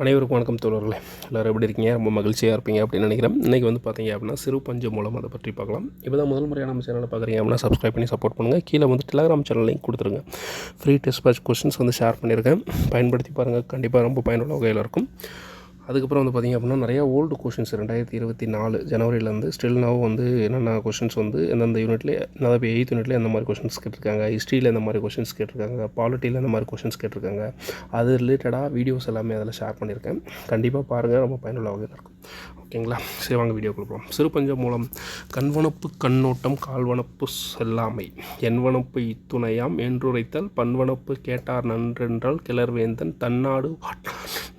அனைவருக்கும் வணக்கம் தோழர்களே. எல்லோரும் எப்படி இருக்கீங்க? ரொம்ப மகிழ்ச்சியாக இருப்பீங்க அப்படின்னு நினைக்கிறேன். இன்றைக்கி வந்து பார்த்தீங்க அப்படின்னா சிறு பஞ்சு மூலம் அதை பற்றி பார்க்கலாம். இப்போ தான் முதல் முறையாக நம்ம சேனலை பார்க்குறீங்க அப்படின்னா சப்ஸ்கிரைப் பண்ணி சப்போர்ட் பண்ணுங்கள் கீழே வந்து டெலகிராம் சேனல் லிங்க் கொடுத்துருங்க. ஃப்ரீ டெஸ்ட் பேட்ச் கொஸ்டின்ஸ் வந்து ஷேர் பண்ணியிருக்கேன். பயன்படுத்தி பாருங்கள் கண்டிப்பாக ரொம்ப பயனுள்ள வகையில் இருக்கும். அதுக்கப்புறம் வந்து பார்த்திங்க அப்படின்னா நிறையா ஓல்டு கொஷின்ஸ் ரெண்டாயிரத்தி இருபத்தி நாலு ஜனவரியிலேருந்து ஸ்டில் நவ் வந்து என்னென்ன கொஷின்ஸ் வந்து எந்தெந்த யூனிட்லேயே அதாவது எயித் யூனிட்லேயே எந்த மாதிரி கொஷின்ஸ் கேட்டிருக்காங்க ஹிஸ்ட்ரியில் எந்த மாதிரி கொஷின்ஸ் கேட்டிருக்காங்க பாலிட்டியில் எந்த மாதிரி கொஷின்ஸ் கேட்டிருக்காங்க அது ரிலேட்டடாக வீடியோஸ் எல்லாமே அதில் ஷேர் பண்ணியிருக்கேன். கண்டிப்பாக பாருங்கள் ரொம்ப பயனுள்ள வகையில் இருக்கும். ஓகேங்களா சரி வாங்க வீடியோ கொடுப்போம் சிறுபஞ்சம் மூலம் கண்வனப்பு கண்ணோட்டம் கால்வனப்பு செல்லாமை. என்வனப்பு இத்துணையாம் என்றுரைத்தல் பன்வனப்பு கேட்டார் நன்றென்றால் கிளர்வேந்தன் தன்னாடு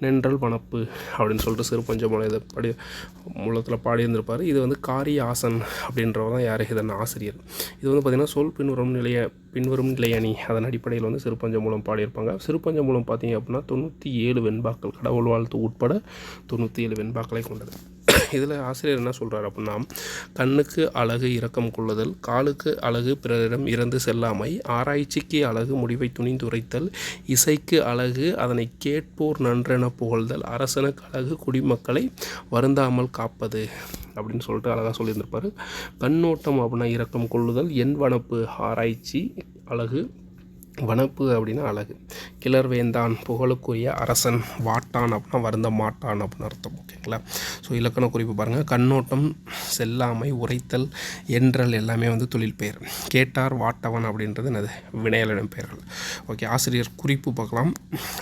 நின்றல் வனப்பு. அப்படின்னு சொல்லிட்டு சிறுபஞ்சமலை இதை படி மூலத்தில் பாடியிருந்திருப்பார். இது வந்து காரி ஆசன் அப்படின்றவர் தான் யார் இதன் ஆசிரியர். இது வந்து பார்த்திங்கன்னா சொல் பின்வரும் நிலைய பின்வரும் நிலையணி அதன் அடிப்படையில் வந்து சிறுபஞ்ச மூலம் பாடியிருப்பாங்க. சிறுபஞ்ச மூலம் பார்த்திங்க அப்படின்னா தொண்ணூற்றி ஏழு வெண்பாக்கள் கடவுள் வாழ்த்து உட்பட தொண்ணூற்றி ஏழு வெண்பாக்களை கொண்டது. இதில் ஆசிரியர் என்ன சொல்கிறார் அப்படின்னா கண்ணுக்கு அழகு இரக்கம் கொள்ளுதல் காலுக்கு அழகு பிறரிடம் இறந்து செல்லாமை ஆராய்ச்சிக்கு அழகு முடிவை துணிந்துரைத்தல் இசைக்கு அழகு அதனை கேட்போர் நன்றென புகழ்தல் அரசனுக்கு அழகு குடிமக்களை வருந்தாமல் காப்பது அப்படின்னு சொல்லிட்டு அழகாக சொல்லியிருந்திருப்பார். கண்ணோட்டம் அப்படின்னா இரக்கம் கொள்ளுதல் என் வனப்பு ஆராய்ச்சி அழகு வனப்பு அப்படின்னா அழகு. கிளர் வேந்தான் புகழுக்குரிய அரசன். வாட்டான் அப்படின்னா வருந்த மாட்டான் அப்படின்னு அர்த்தம் ஓகேங்களா? ஸோ இலக்கண குறிப்பு பாருங்கள் கண்ணோட்டம் செல்லாமை உரைத்தல் என்றல் எல்லாமே வந்து தொழில் பெயர். கேட்டார் வாட்டவன் அப்படின்றது என்னது? வினையலிடம் பெயர்கள். ஓகே ஆசிரியர் குறிப்பு பார்க்கலாம்.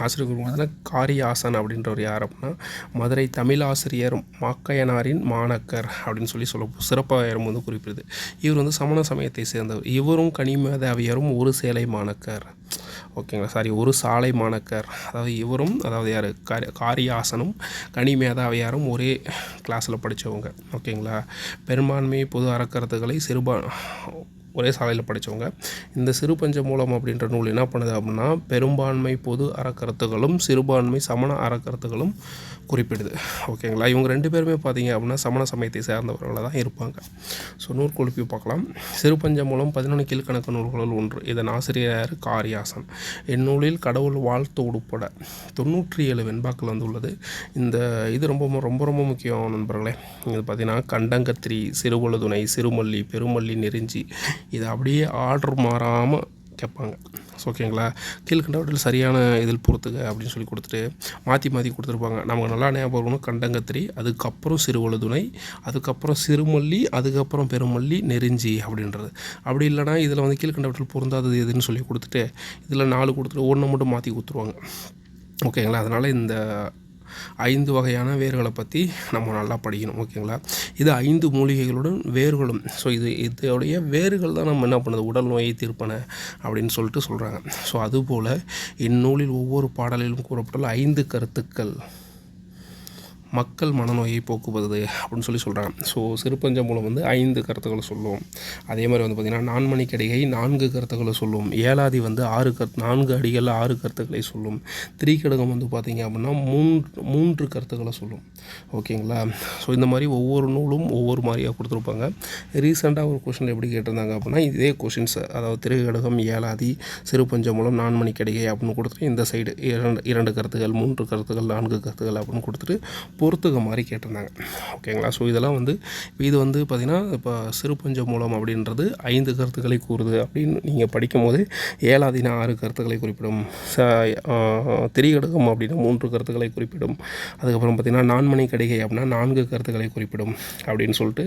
ஆசிரியர் குறிப்பு பார்த்தீங்கன்னா காரியாசன் அப்படின்றவர் யார் அப்படின்னா மதுரை தமிழாசிரியர் மாக்கையனாரின் மாணக்கர் அப்படின்னு சொல்லி சொல்ல சிறப்பாயிரம் வந்து குறிப்பிடுது. இவர் வந்து சமண சமயத்தை சேர்ந்தவர். இவரும் கனிமேதாவியரும் ஒரு சேலை மாணக்கர். ஓகேங்களா? சாரி ஒரு சாலை மாணக்கர். அதாவது இவரும் அதாவது யார்? காரி காரியாசனும் கனி மேதாவியாரும் ஒரே கிளாஸில் படித்தவங்க ஓகேங்களா? பெரும்பான்மை பொது அறக்கருத்துக்களை சிறுபா ஒரே சாலையில் படித்தவங்க இந்த சிறுபஞ்ச மூலம் அப்படின்ற நூல் என்ன பண்ணுது அப்படின்னா பெரும்பான்மை பொது அறக்கருத்துகளும் சிறுபான்மை சமண அறக்கருத்துகளும் குறிப்பிடுது. ஓகேங்களா? இவங்க ரெண்டு பேருமே பார்த்தீங்க அப்படின்னா சமண சமயத்தை சேர்ந்தவர்களாக தான் இருப்பாங்க. ஸோ நூல் கொழுப்பி பார்க்கலாம். சிறுபஞ்ச மூலம் பதினொன்று கீழ்கணக்கு நூல்களுள் ஒன்று. இதன் ஆசிரியர் காரியாசன். இந்நூலில் கடவுள் வாழ்த்து உட்பட தொண்ணூற்றி ஏழு வெண்பாக்கள் வந்து உள்ளது இந்த இது ரொம்ப ரொம்ப ரொம்ப முக்கியம் நண்பர்களே. இது பார்த்தீங்கன்னா கண்டங்கத்திரி சிறுவழுதுணை சிறுமல்லி பெருமல்லி நெருஞ்சி இதை அப்படியே ஆர்டர் மாறாமல் கேட்பாங்க. ஓகேங்களா கீழ்கண்டவற்றில் சரியான இதில் பொறுத்துக அப்படின்னு சொல்லி கொடுத்துட்டு மாற்றி மாற்றி கொடுத்துருப்பாங்க. நமக்கு நல்லா ஞாபகம் இருக்கணும் கண்டங்கத்திரி அதுக்கப்புறம் சிறுவழுதுணை அதுக்கப்புறம் சிறுமல்லி அதுக்கப்புறம் பெருமல்லி நெருஞ்சி அப்படின்றது. அப்படி இல்லைனா இதில் வந்து கீழ்கண்டவற்றில் பொருந்தாதது எதுன்னு சொல்லி கொடுத்துட்டு இதில் நாலு கொடுத்துட்டு ஒன்று மட்டும் மாற்றி கொடுத்துருவாங்க. ஓகேங்களா அதனால் இந்த ஐந்து வகையான வேர்களை பற்றி நம்ம நல்லா படிக்கணும் ஓகேங்களா? இது ஐந்து மூலிகைகளுடன் வேர்களும். ஸோ இது இதோடைய வேர்கள் தான் நம்ம என்ன பண்ணுது? உடல் நோயை தீர்ப்பன அப்படின்னு சொல்லிட்டு சொல்கிறாங்க ஸோ அதுபோல் இந்நூலில் ஒவ்வொரு பாடலிலும் கூறப்பட்டுள்ள ஐந்து கருத்துக்கள். மக்கள் மனநோயை போக்குவது அப்படின்னு சொல்லி சொல்கிறாங்க ஸோ சிறுபஞ்சம் மூலம் வந்து ஐந்து கருத்துக்களை சொல்லுவோம். அதே மாதிரி வந்து பார்த்திங்கன்னா நான்மணி கடிகை நான்கு கருத்துக்களை சொல்லும் ஏழாதி வந்து ஆறு கருத்து நான்கு அடிகளில் ஆறு கருத்துக்களை சொல்லும். திரிக்கடகம் வந்து பார்த்திங்க அப்படின்னா மூன்று மூன்று கருத்துக்களை சொல்லும். ஓகேங்களா? ஸோ இந்த மாதிரி ஒவ்வொரு நூலும் ஒவ்வொரு மாதிரியாக கொடுத்துருப்பாங்க. ரீசெண்டாக ஒரு கொஷின் எப்படி கேட்டிருந்தாங்க அப்படின்னா இதே கொஷின்ஸ் அதாவது திரைக்கடகம் ஏழாதி சிறுபஞ்சம் மூலம் நான்மணி கடிகை அப்படின்னு கொடுத்துட்டு இந்த சைடு இரண்டு இரண்டு கருத்துக்கள் மூன்று கருத்துக்கள் நான்கு கருத்துக்கள் அப்படின்னு கொடுத்துட்டு பொறுத்துக்க மாதிரி கேட்டிருந்தாங்க. ஓகேங்களா? ஸோ இதெல்லாம் வந்து இது வந்து பார்த்திங்கன்னா இப்போ சிறுபஞ்ச மூலம் அப்படின்றது ஐந்து கருத்துக்களை கூறுது அப்படின்னு நீங்கள் படிக்கும்போது ஏழாதினா ஆறு கருத்துக்களை குறிப்பிடும். ச திரிகடகம் அப்படின்னா மூன்று கருத்துக்களை குறிப்பிடும். அதுக்கப்புறம் பார்த்திங்கன்னா நான்மணி கடிகை அப்படின்னா நான்கு கருத்துக்களை குறிப்பிடும் அப்படின்னு சொல்லிட்டு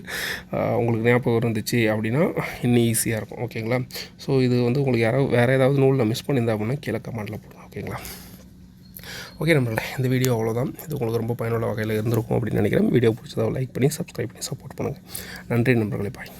உங்களுக்கு ஞாபகம் இருந்துச்சு அப்படின்னா இன்னும் ஈஸியாக இருக்கும். ஓகேங்களா? ஸோ இது வந்து உங்களுக்கு யாராவது வேறு ஏதாவது நூலில் மிஸ் பண்ணியிருந்தா அப்படின்னா கீழே கமெண்டில் போடுங்க. ஓகேங்களா? ஓகே நம்மளே இந்த வீடியோ அவ்வளோதான் இது உங்களுக்கு ரொம்ப பயனுள்ள வகையில் இருந்திருக்கும் அப்படின்னு நினைக்கிறேன். வீடியோ பிடிச்சதாக லைக் பண்ணி சப்ஸ்கிரைப் பண்ணி சப்போர்ட் பண்ணுங்கள் நன்றி நண்பர்களே பாய்